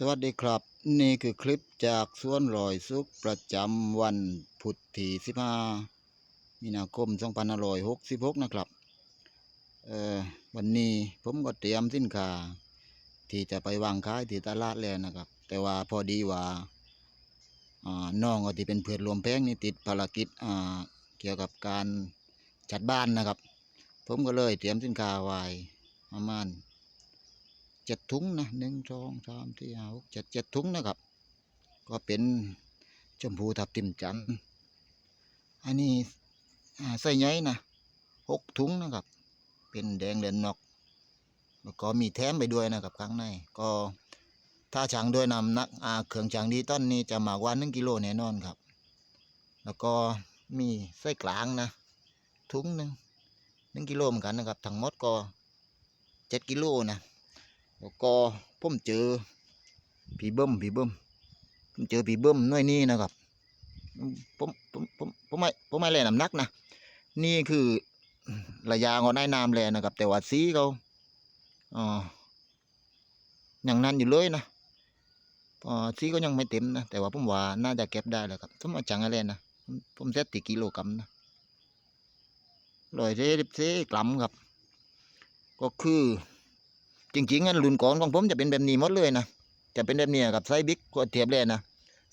สวัสดีครับ นี่คือคลิปจากสวนรอยสุขประจำวันพุธที่15มีนาคม2566 นะครับเอ่อวันนี้ผมก็เตรียมสินค้าที่จะไปวางขายที่ตลาดแล้วนะครับ แต่ว่าพอดีว่าอ่าน้องก็ที่เป็นเพื่อนรวมแพงนี่ติดภารกิจอ่าเกี่ยวกับการจัดบ้านนะครับ ผมก็เลยเตรียมสินค้าไว้ประมาณ เจ็ดถุงนะหนึ่งสองสามสี่ห้าหกเจ็ดเจ็ดถุงนะครับ ก็เป็นชมพูทับทิมจันทร์อันนี้ใส่ใหญ่นะหกถุงนะครับ เป็นแดงเหลือนนกแล้วก็มีแถมไปด้วยนะครับข้างใน ก็ถ้าช่างด้วยนำนักอาเครื่องช่างดีต้นนี้จะมากกว่าหนึ่งกิโลแน่นอนครับ แล้วก็มีไส้กลางนะถุงหนึ่งหนึ่งกิโลเหมือนกันนะครับทั้งหมดก็เจ็ดกิโลนะ แล้วก็ผมเจอผีเบิ้มผีเบิ้มผมเจอผีเบิ้มน่วยนี้นะครับผมผมผมผมไม่ผมไม่แล่น้ำหนักนะนี่คือระยะของนายน้ำแลนะครับ แต่ว่าสีเขาอ๋ออย่างนั้นอยู่เลยนะอ๋อสีก็ยังไม่เต็มนะ แต่ว่าผมว่าน่าจะเก็บได้แล้วครับสมมติจังอะไรนะผมเซตติกิโลกรัมนะร้อยเจ็ดสิบกรัมครับ ก็คือ จริงๆอันรุ่นก่อนของผมจะเป็นแบบนี้หมดเลยนะจะเป็นแบบนี้กับไซส์บิ๊กก็เทียบเลยนะ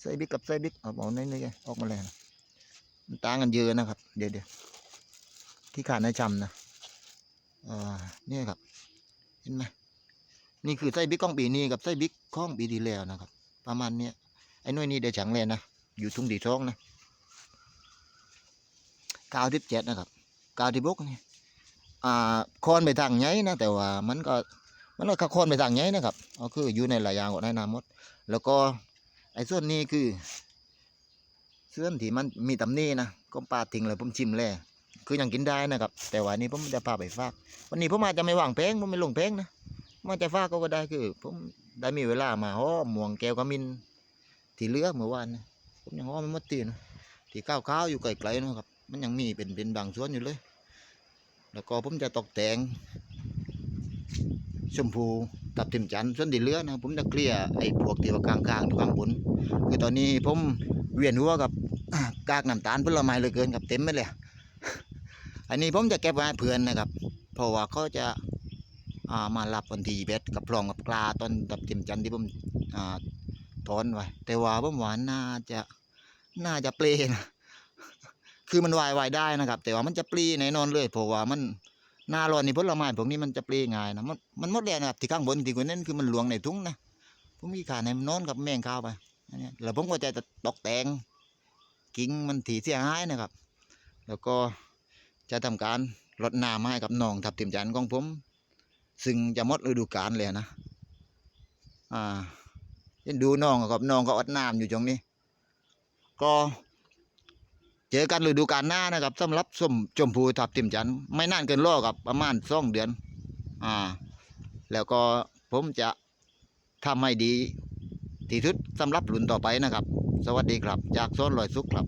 ไซส์บิ๊กกับไซส์บิ๊กเอาเอาในนี่ออกมาเลยนะมันต่างกันเยอะนะครับ เดี๋ยวเดี๋ยวที่ขาดในจำนะอ่าเนี่ยครับ เห็นไหมนี่คือไซส์บิ๊กของปีนี้กับไซส์บิ๊กของปีที่แล้วนะครับ ประมาณเนี้ยไอ้หน่ยนี้เดี๋ยวฉังเลยนะอยู่ทุ่งดีท้องนะเก้าสิบเจ็ดนะครับเก้าสิบหกนี่อ่าคอนไปทางไงนะแต่ว่ามันก็ มันก็คอนไปทางไงนะครับก็คืออยู่ในหลายอย่างของนายนามด แล้วก็ไอ้ส่วนนี้คือส่วนที่มันมีตำหนี้นะก็ปาทิ้งเลยผมชิมแล้วคือยังกินได้นะครับ แต่ว่านี้ผมจะพาไปฝาก วันนี้ผมอาจจะไม่วางแพงผมไม่ลงแพงนะมาจะฝากก็ได้คือ ผมได้มีเวลามาห้อมม่วงแก้วกระมินที่เลือกเมื่อวานนะผมยังห้อมไม่หมดตีนะที่ข้าวๆอยู่ไกลๆนะครับ มันยังมีเป็นเป็นบางส่วนอยู่เลย แล้วก็ผมจะตกแต่ง ชมพูตับทิมจันทร์ส่วนที่เหลือนะผมจะเคลียร์ไอ้พวกที่ว่าข้างๆข้างบนคือตอนนี้ผมเวียนหัวกับกากน้ำตาลผลไม้เลือเกินกับเต็มไปเลยอันนี้ผมจะเก็บไว้เพื่อนนะครับ เพราะว่าเขาจะอามารับวันที่เบ็ดกับพลองกับปลาตอนตับทิมจันทร์ที่ผมอ่าถอนไว้แต่ว่าผมว่าน่าจะน่าจะเปลนะคือมันวายวายได้นะครับ แต่ว่ามันจะปลีแน่นอนเลยเพราะว่ามัน หน้าร้อนนี่ผลไม้พวกนี้มันจะเปรี้ยง่ายนะมันมันหมดแล้วนะครับที่ข้างบนที่คนนั้นคือมันหลวงในถุงนะผมมีขาในมันนอนกับแมงข้าวไปอันนี้แล้วผมก็จะตกแต่งกิ่งมันถีเสียหายนะครับ แล้วก็จะทำการรดน้ำให้กับน้องทับทิมจันของผม ซึ่งจะหมดฤดูกาลเลยนะ อ่าเห็นดูน้องกับน้องก็อดน้ำอยู่ตรงนี้ ก็ จอกันฤดูกาลหน้านะครับสำหรับส้มชมพูทับทิมจันไม่นานเกินรอกับประมาณสองเดือน อ่า แล้วก็ผมจะทำให้ดีที่สุดสำหรับรุ่นต่อไปนะครับ สวัสดีครับ จากโซนลอยสุขครับ